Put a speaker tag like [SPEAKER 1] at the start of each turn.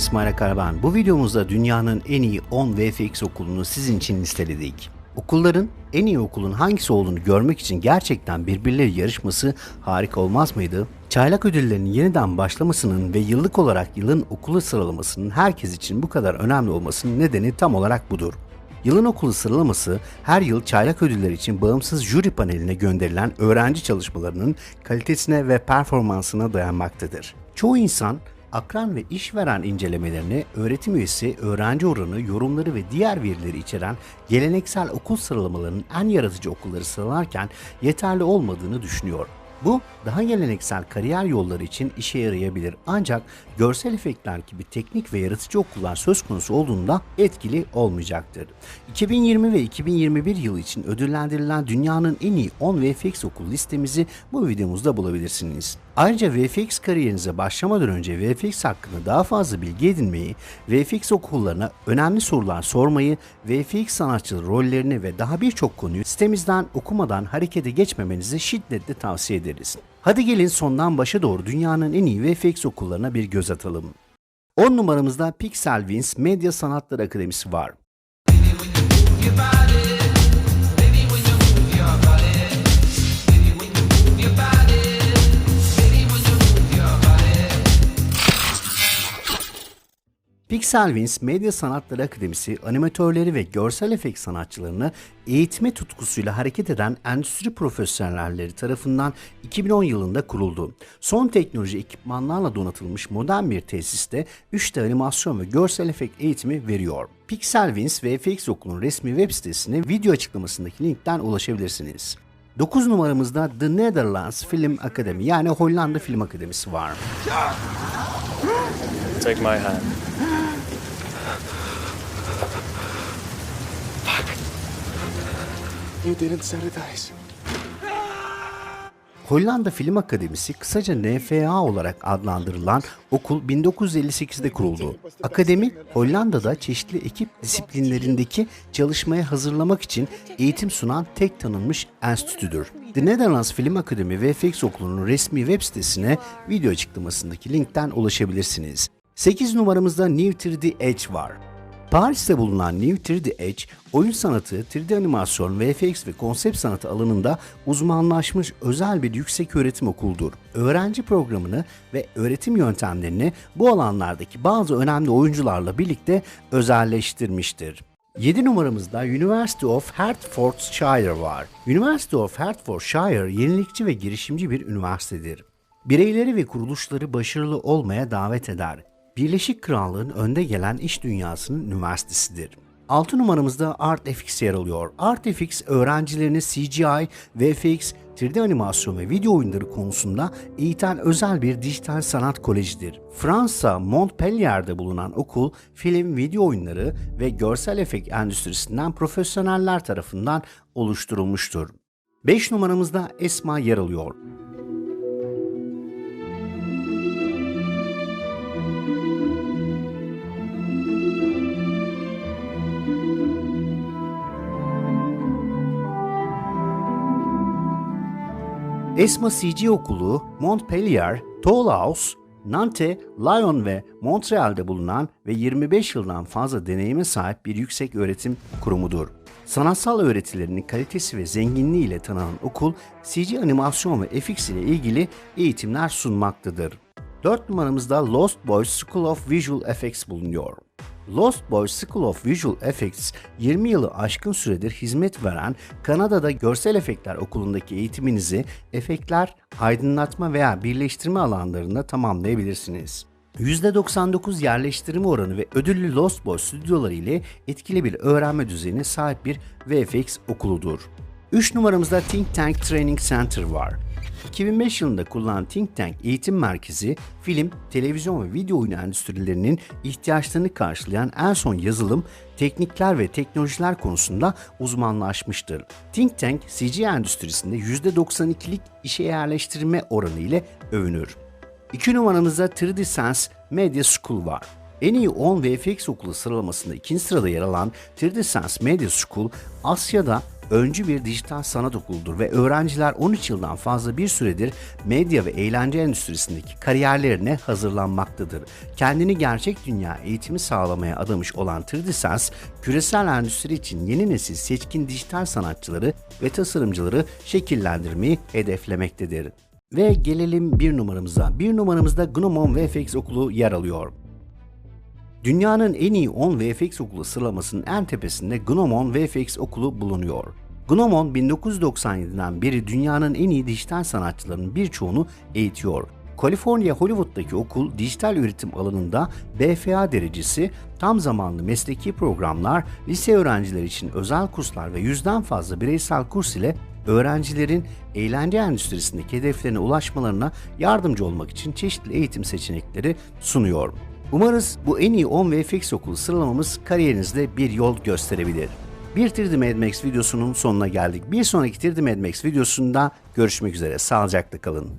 [SPEAKER 1] İsmail Akar ben. Bu videomuzda dünyanın en iyi 10 VFX okulunu sizin için listeledik. Okulların en iyi okulun hangisi olduğunu görmek için gerçekten birbirleri yarışması harika olmaz mıydı? Çaylak ödüllerinin yeniden başlamasının ve yıllık olarak yılın okulu sıralamasının herkes için bu kadar önemli olmasının nedeni tam olarak budur. Yılın okulu sıralaması her yıl çaylak ödülleri için bağımsız jüri paneline gönderilen öğrenci çalışmalarının kalitesine ve performansına dayanmaktadır. Çoğu insan akran ve işveren incelemelerini, öğretim üyesi, öğrenci oranı, yorumları ve diğer verileri içeren geleneksel okul sıralamalarının en yaratıcı okulları sıralarken yeterli olmadığını düşünüyor. Bu daha geleneksel kariyer yolları için işe yarayabilir ancak görsel efektler gibi teknik ve yaratıcı okullar söz konusu olduğunda etkili olmayacaktır. 2020 ve 2021 yılı için ödüllendirilen dünyanın en iyi 10 VFX okul listemizi bu videomuzda bulabilirsiniz. Ayrıca VFX kariyerinize başlamadan önce VFX hakkında daha fazla bilgi edinmeyi, VFX okullarına önemli sorular sormayı, VFX sanatçıları rollerini ve daha birçok konuyu sitemizden okumadan harekete geçmemenizi şiddetle tavsiye ederiz. Hadi gelin sondan başa doğru dünyanın en iyi VFX okullarına bir göz atalım. 10 numaramızda Pixel Wins Medya Sanatları Akademisi var. Pixel Wins Medya Sanatları Akademisi animatörleri ve görsel efekt sanatçılarını eğitme tutkusuyla hareket eden endüstri profesyonelleri tarafından 2010 yılında kuruldu. Son teknoloji ekipmanlarla donatılmış modern bir tesiste 3D animasyon ve görsel efekt eğitimi veriyor. Pixel Wins VFX Okulu'nun resmi web sitesine video açıklamasındaki linkten ulaşabilirsiniz. 9 numaramızda The Netherlands Film Akademi yani Hollanda Film Akademisi var.
[SPEAKER 2] Take my hand.
[SPEAKER 3] You didn't eyes.
[SPEAKER 1] Hollanda Film Akademisi kısaca NFA olarak adlandırılan okul 1958'de kuruldu. Akademi Hollanda'da çeşitli ekip disiplinlerindeki çalışmaya hazırlamak için eğitim sunan tek tanınmış enstitüdür. The Netherlands Film Akademi VFX Okulu'nun resmi web sitesine video açıklamasındaki linkten ulaşabilirsiniz. 8 numaramızda New 3D Edge var. Paris'te bulunan New 3D Edge, oyun sanatı, 3D animasyon, VFX ve konsept sanatı alanında uzmanlaşmış özel bir yüksek öğretim okuludur. Öğrenci programını ve öğretim yöntemlerini bu alanlardaki bazı önemli oyuncularla birlikte özelleştirmiştir. 7 numaramızda University of Hertfordshire var. University of Hertfordshire yenilikçi ve girişimci bir üniversitedir. Bireyleri ve kuruluşları başarılı olmaya davet eder. Birleşik Krallığın önde gelen iş dünyasının üniversitesidir. 6 numaramızda ArtFX yer alıyor. ArtFX öğrencilerini CGI, VFX, 3D animasyon ve video oyunları konusunda eğiten özel bir dijital sanat kolejidir. Fransa, Montpellier'de bulunan okul, film, video oyunları ve görsel efekt endüstrisinden profesyoneller tarafından oluşturulmuştur. 5 numaramızda ESMA yer alıyor. ESMA CG Okulu, Montpellier, Toulouse, Nantes, Lyon ve Montreal'de bulunan ve 25 yıldan fazla deneyime sahip bir yüksek öğretim kurumudur. Sanatsal öğretilerinin kalitesi ve zenginliği ile tanınan okul, CG animasyon ve FX ile ilgili eğitimler sunmaktadır. 4 numaramızda Lost Boys School of Visual Effects bulunuyor. Lost Boys School of Visual Effects 20 yılı aşkın süredir hizmet veren Kanada'da görsel efektler okulundaki eğitiminizi efektler, aydınlatma veya birleştirme alanlarında tamamlayabilirsiniz. %99 yerleştirme oranı ve ödüllü Lost Boys stüdyoları ile etkili bir öğrenme düzeyine sahip bir VFX okuludur. 3 numaramızda Think Tank Training Center var. 2005 yılında kurulan Think Tank Eğitim Merkezi, film, televizyon ve video oyunu endüstrilerinin ihtiyaçlarını karşılayan en son yazılım, teknikler ve teknolojiler konusunda uzmanlaşmıştır. Think Tank, CG endüstrisinde %92'lik işe yerleştirme oranı ile övünür. 2 numaramızda 3D Sense Media School var. En iyi 10 VFX okulu sıralamasında ikinci sırada yer alan 3D Sense Media School, Asya'da öncü bir dijital sanat okuludur ve öğrenciler 13 yıldan fazla bir süredir medya ve eğlence endüstrisindeki kariyerlerine hazırlanmaktadır. Kendini gerçek dünya eğitimi sağlamaya adamış olan 3D Sense, küresel endüstri için yeni nesil seçkin dijital sanatçıları ve tasarımcıları şekillendirmeyi hedeflemektedir. Ve gelelim bir numaramıza. Bir numaramızda Gnomon VFX okulu yer alıyor. Dünyanın en iyi 10 VFX okulu sıralamasının en tepesinde Gnomon VFX okulu bulunuyor. Gnomon 1997'den beri dünyanın en iyi dijital sanatçılarının birçoğunu eğitiyor. Kaliforniya Hollywood'daki okul dijital üretim alanında BFA derecesi, tam zamanlı mesleki programlar, lise öğrencileri için özel kurslar ve yüzden fazla bireysel kurs ile öğrencilerin eğlence endüstrisindeki hedeflerine ulaşmalarına yardımcı olmak için çeşitli eğitim seçenekleri sunuyor. Umarız bu en iyi 10 ve FX okulu sıralamamız kariyerinizde bir yol gösterebilir. Bir 3D Mad Max videosunun sonuna geldik. Bir sonraki 3D Mad Max videosunda görüşmek üzere. Sağlıcakla kalın.